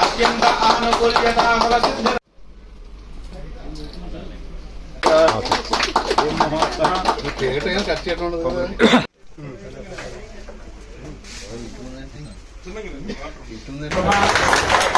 അത്യന്ത ആനുകൂല്യതാഫലസിദ്ധ കേട്ട് ഞാൻ കച്ചിയായിട്ടാണ് കിട്ടുന്ന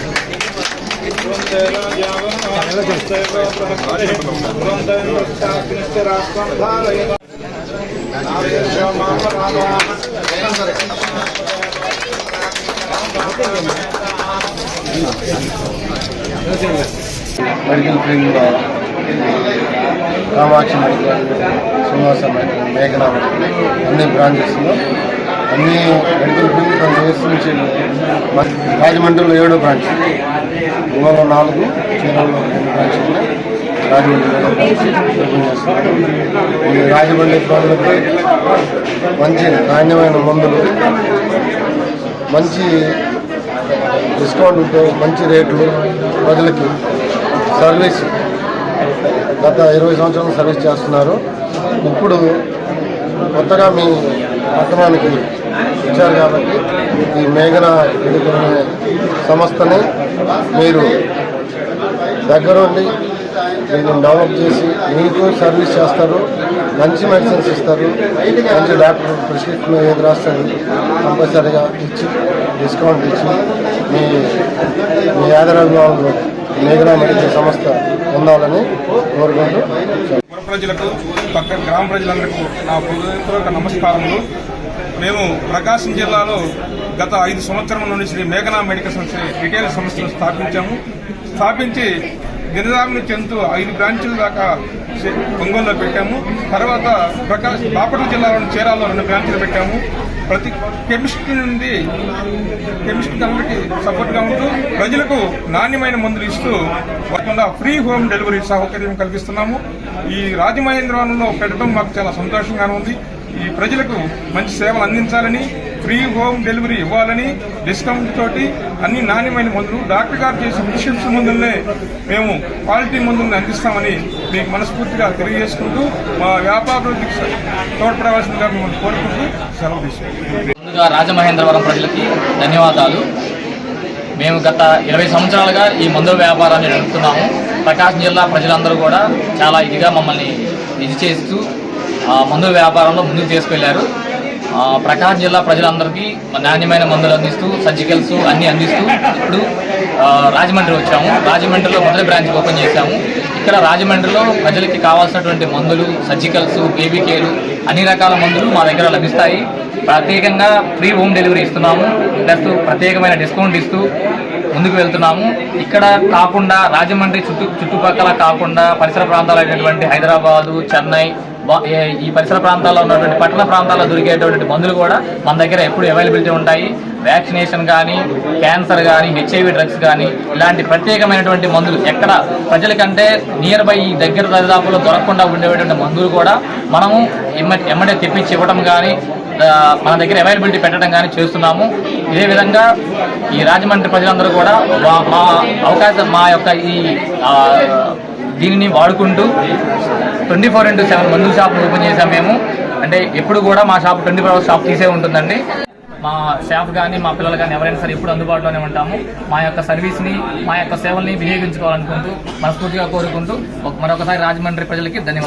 మెడికల్ ఫీల్డ్లో కామాక్షి మెడికల్ శ్రీనివాస మెడికల్ మేఘనా మెడికల్ అన్ని బ్రాంచెస్లో అన్ని మెడికల్ ఫీల్డ్ ట్వంటీ ఇయర్స్ నుంచి రాజమండ్రిలో ఏడో బ్రాంచ్. గుమ్మలో నాలుగు చీరలో రెండు బ్రాంచ్లు ఉన్నాయి. బ్రాంచ్. ఈ రాజమండ్రి ప్రజలకి మంచి నాణ్యమైన మందులు. మంచి డిస్కౌంట్ మంచి రేట్లు ప్రజలకి సర్వీస్ గత ఇరవై సంవత్సరాలు సర్వీస్ చేస్తున్నారు. ఇప్పుడు కొత్తగా మీ పట్టణానికి ఇచ్చారు కాబట్టి ఈ మేఘన ఎదుర్కొనే సంస్థని మీరు దగ్గరుండి దీన్ని డెవలప్ చేసి మీకు సర్వీస్ చేస్తారు మంచి మెడిసిన్స్ ఇస్తారు మంచి డాక్టర్ ప్రిస్క్రిప్షన్ ఏది రాస్తారు కంపల్సరీగా ఇచ్చి డిస్కౌంట్ ఇచ్చి మీ మీ ఆదరణ మేఘనా మెడికల్ సంస్థ పొందాలని కోరుకుంటూ ప్రజలకు పక్క గ్రామ ప్రజలందరికీ నా హృదయపూర్వక నమస్కారములు. మేము ప్రకాశం జిల్లాలో గత ఐదు సంవత్సరం నుండి శ్రీ మేఘనా మెడికల్ సంస్థ రిటైల్ సంస్థను స్థాపించాము. స్థాపించి గిరిజాములు చెందుతూ ఐదు బ్రాంచుల దాకా చే- ఒంగోలులో పెట్టాము. తర్వాత ప్రకాశ్ బాపట్ల జిల్లాలోని చీరాల్లో రెండు బ్రాంచులు పెట్టాము. ప్రతి కెమిస్ట్రీ నుండి కెమిస్ట్రీ అందరికీ సపోర్ట్గా ఉంటూ ప్రజలకు నాణ్యమైన మందులు ఇస్తూ కాకుండా ఫ్రీ హోమ్ డెలివరీ సౌకర్యం కల్పిస్తున్నాము. ఈ రాజమహేంద్రవరంలో పెట్టడం మాకు చాలా సంతోషంగానే ఉంది. ఈ ప్రజలకు మంచి సేవలు అందించాలని ఫ్రీ హోమ్ డెలివరీ ఇవ్వాలని డిస్కౌంట్ తోటి అన్ని నాణ్యమైన మందులు డాక్టర్ గారు చేసిన మిషన్స్ మందులనే మేము క్వాలిటీ మందులను అందిస్తామని మీకు మనస్ఫూర్తిగా తెలియజేసుకుంటూ మా వ్యాపారాభివృద్ధికి తోడ్పడవలసిందిగా మిమ్మల్ని కోరుకుంటూ సెలవు తీసుకుంటాం ముందుగా రాజమహేంద్రవరం ప్రజలకి ధన్యవాదాలు. మేము గత ఇరవై సంవత్సరాలుగా ఈ మందుల వ్యాపారాన్ని నడుపుతున్నాము. ప్రకాశం జిల్లా ప్రజలందరూ కూడా చాలా ఇదిగా మమ్మల్ని ఇది చేస్తూ మందుల వ్యాపారంలో ముందుకు తీసుకెళ్ళారు. ప్రకాశం జిల్లా ప్రజలందరికీ నాణ్యమైన మందులు అందిస్తూ సర్జికల్స్ అన్నీ అందిస్తూ ఇప్పుడు రాజమండ్రి వచ్చాము. రాజమండ్రిలో మొదటి బ్రాంచ్ ఓపెన్ చేశాము. ఇక్కడ రాజమండ్రిలో ప్రజలకి కావాల్సినటువంటి మందులు సర్జికల్స్ బేబీ కేర్లు అన్ని రకాల మందులు మా దగ్గర లభిస్తాయి. ప్రత్యేకంగా ఫ్రీ హోమ్ డెలివరీ ఇస్తున్నాము. ప్లస్ ప్రత్యేకమైన డిస్కౌంట్ ఇస్తూ ముందుకు వెళ్తున్నాము. ఇక్కడ కాకుండా రాజమండ్రి చుట్టూ చుట్టుపక్కల కాకుండా పరిసర ప్రాంతాలైనటువంటి హైదరాబాదు చెన్నై ఈ పరిసర ప్రాంతాల్లో ఉన్నటువంటి పట్టణ ప్రాంతాల్లో దొరికేటువంటి మందులు కూడా మన దగ్గర ఎప్పుడు అవైలబిలిటీ ఉంటాయి. వ్యాక్సినేషన్ కానీ క్యాన్సర్ కానీ హెచ్ఐవి డ్రగ్స్ కానీ ఇలాంటి ప్రత్యేకమైనటువంటి మందులు ఎక్కడ ప్రజలకంటే నియర్ బై ఈ దగ్గర దరిదాపులో దొరకకుండా ఉండేటువంటి మందులు కూడా మనము ఎమ్మ- తెప్పించి ఇవ్వడం కానీ మన దగ్గర అవైలబిలిటీ పెట్టడం కానీ చేస్తున్నాము. ఇదే విధంగా ఈ రాజమండ్రి ప్రజలందరూ కూడా మా- అవకాశం మా యొక్క ఈ దీనిని వాడుకుంటూ ట్వంటీ ఫోర్ ఇంటూ సెవెన్ మందుల షాప్ ఓపెన్ చేసాం మేము. అంటే ఎప్పుడు కూడా మా shop twenty four hours shop తీసే ఉంటుందండి. మా స్టాఫ్ కానీ మా పిల్లలు కానీ ఎవరైనా సరే ఎప్పుడు అందుబాటులోనే ఉంటాము. మా యొక్క సర్వీస్ని మా యొక్క సేవల్ని వినియోగించుకోవాలనుకుంటూ మనస్ఫూర్తిగా కోరుకుంటూ మరొకసారి రాజమండ్రి ప్రజలకి ధన్యవాదాలు.